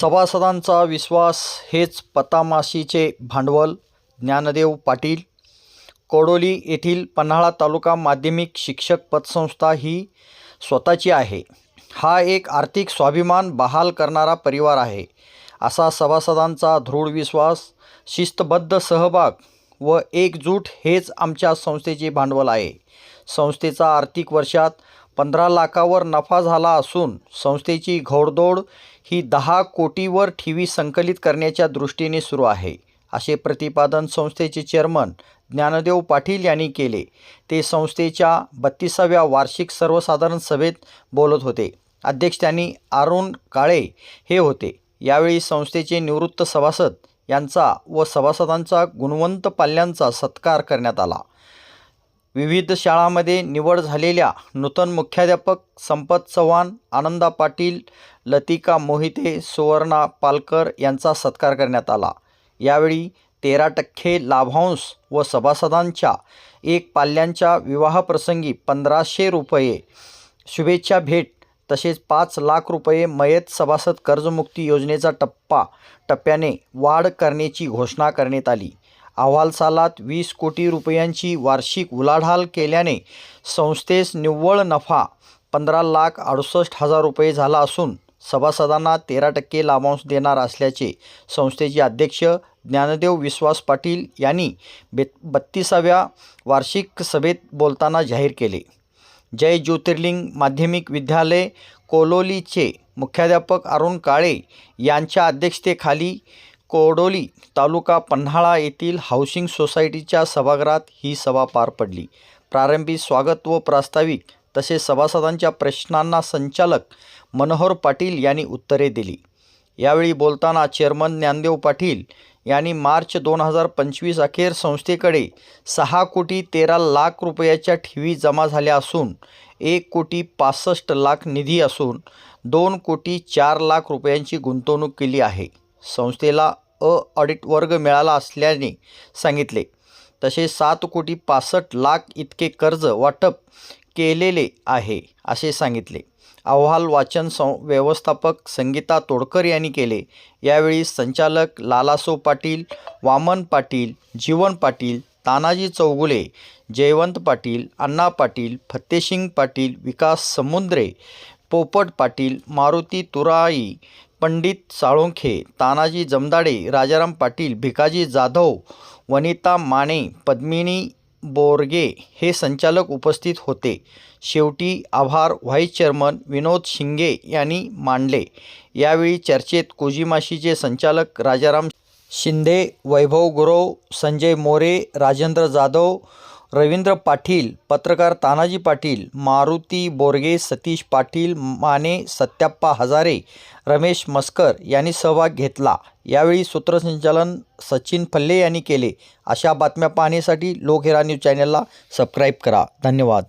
सभासदांचा विश्वास हेच पतामाशीचे भांडवल. ज्ञानदेव पाटील कोडोली येथील पन्हाळा तालुका माध्यमिक शिक्षक पतसंस्था ही स्वतःची आहे. हा एक आर्थिक स्वाभिमान बहाल करणारा परिवार आहे. असा सभासदांचा दृढ विश्वास शिस्तबद्ध सहभाग व एकजूट हेच आमच्या संस्थेचे भांडवल आहे. संस्थेचा आर्थिक वर्षात पंधरा लाखावर नफा झाला असून संस्थेची घोडदौड ही दहा कोटीवर ठेवी संकलित करण्याच्या दृष्टीने सुरू आहे असे प्रतिपादन संस्थेचे चेअरमन ज्ञानदेव पाटील यांनी केले. ते संस्थेच्या बत्तीसाव्या वार्षिक सर्वसाधारण सभेत बोलत होते. अध्यक्ष त्यांनी अरुण काळे हे होते. यावेळी संस्थेचे निवृत्त सभासद यांचा व सभासदांचा गुणवंत पाल्यांचा सत्कार करण्यात आला. विविध शाळांमध्ये निवड झालेल्या नूतन मुख्याध्यापक संपत चव्हाण आनंदा पाटील लतिका मोहिते सुवर्णा पालकर यांचा सत्कार करण्यात आला. यावेळी तेरा टक्के लाभांश व सभासदांच्या एक पाल्यांच्या विवाहप्रसंगी पंधराशे रुपये शुभेच्छा भेट तसेच पाच लाख रुपये मयत सभासद कर्जमुक्ती योजनेचा टप्पा टप्प्याने वाढ करण्याची घोषणा करण्यात आली. अहवालसालात वीस कोटी रुपयांची वार्षिक उलाढाल केल्याने संस्थेस निव्वळ नफा पंधरा लाख अडुसष्ट हजार रुपये झाला असून सभासदांना तेरा टक्के लाभांश देणार असल्याचे संस्थेचे अध्यक्ष ज्ञानदेव विश्वास पाटील यांनी बे बत्तीसाव्या वार्षिक सभेत बोलताना जाहीर केले. जय ज्योतिर्लिंग माध्यमिक विद्यालय कोलोलीचे मुख्याध्यापक अरुण काळे यांच्या अध्यक्षतेखाली कोडोली तालुका पन्हाळा येथील हाऊसिंग सोसायटीच्या सभागृहात ही सभा पार पडली. प्रारंभी स्वागत व प्रास्ताविक तसेच सभासदांच्या प्रश्नांना संचालक मनोहर पाटील यांनी उत्तरे दिली. यावेळी बोलताना चेअरमन ज्ञानदेव पाटील यांनी मार्च दोन हजार पंचवीस अखेर संस्थेकडे सहा कोटी तेरा लाख रुपयाच्या ठेवी जमा झाल्या असून एक कोटी पासष्ट लाख निधी असून दोन कोटी चार लाख रुपयांची गुंतवणूक केली आहे. संस्थेला अ ऑडिट वर्ग मिळाला असल्याने सांगितले. तसे सात कोटी पासष्ट लाख इतके कर्ज वाटप केलेले आहे असे सांगितले. अहवाल वाचन सं व्यवस्थापक संगीता तोडकर यांनी केले. यावेळी संचालक लालासो पाटील वामन पाटील जीवन पाटील तानाजी चौगुले जयवंत पाटील अण्णा पाटील फत्तेसिंग पाटील विकास समुद्रे पोपट पाटील मारुती तुराई पंडित साळुंखे तानाजी जमदाडे राजाराम पाटील भिकाजी जाधव वनिता माने पद्मिनी बोरगे हे संचालक उपस्थित होते. शेवटी आभार व्हाईस चेअरमन विनोद शिंगे यांनी मांडले. यावेळी चर्चेत कोजिमाशीचे संचालक राजाराम शिंदे वैभव गुरव संजय मोरे राजेंद्र जाधव रवींद्र पाटील पत्रकार तानाजी पाटील मारुती बोरगे सतीश पाटील माने सत्याप्पा हजारे रमेश मस्कर यांनी सहभाग घेतला. यावेळी सूत्रसंचालन सचिन फल्ले यांनी केले. अशा बातम्या पाहण्यासाठी लोकहिरा न्यूज चॅनलला सबस्क्राईब करा. धन्यवाद.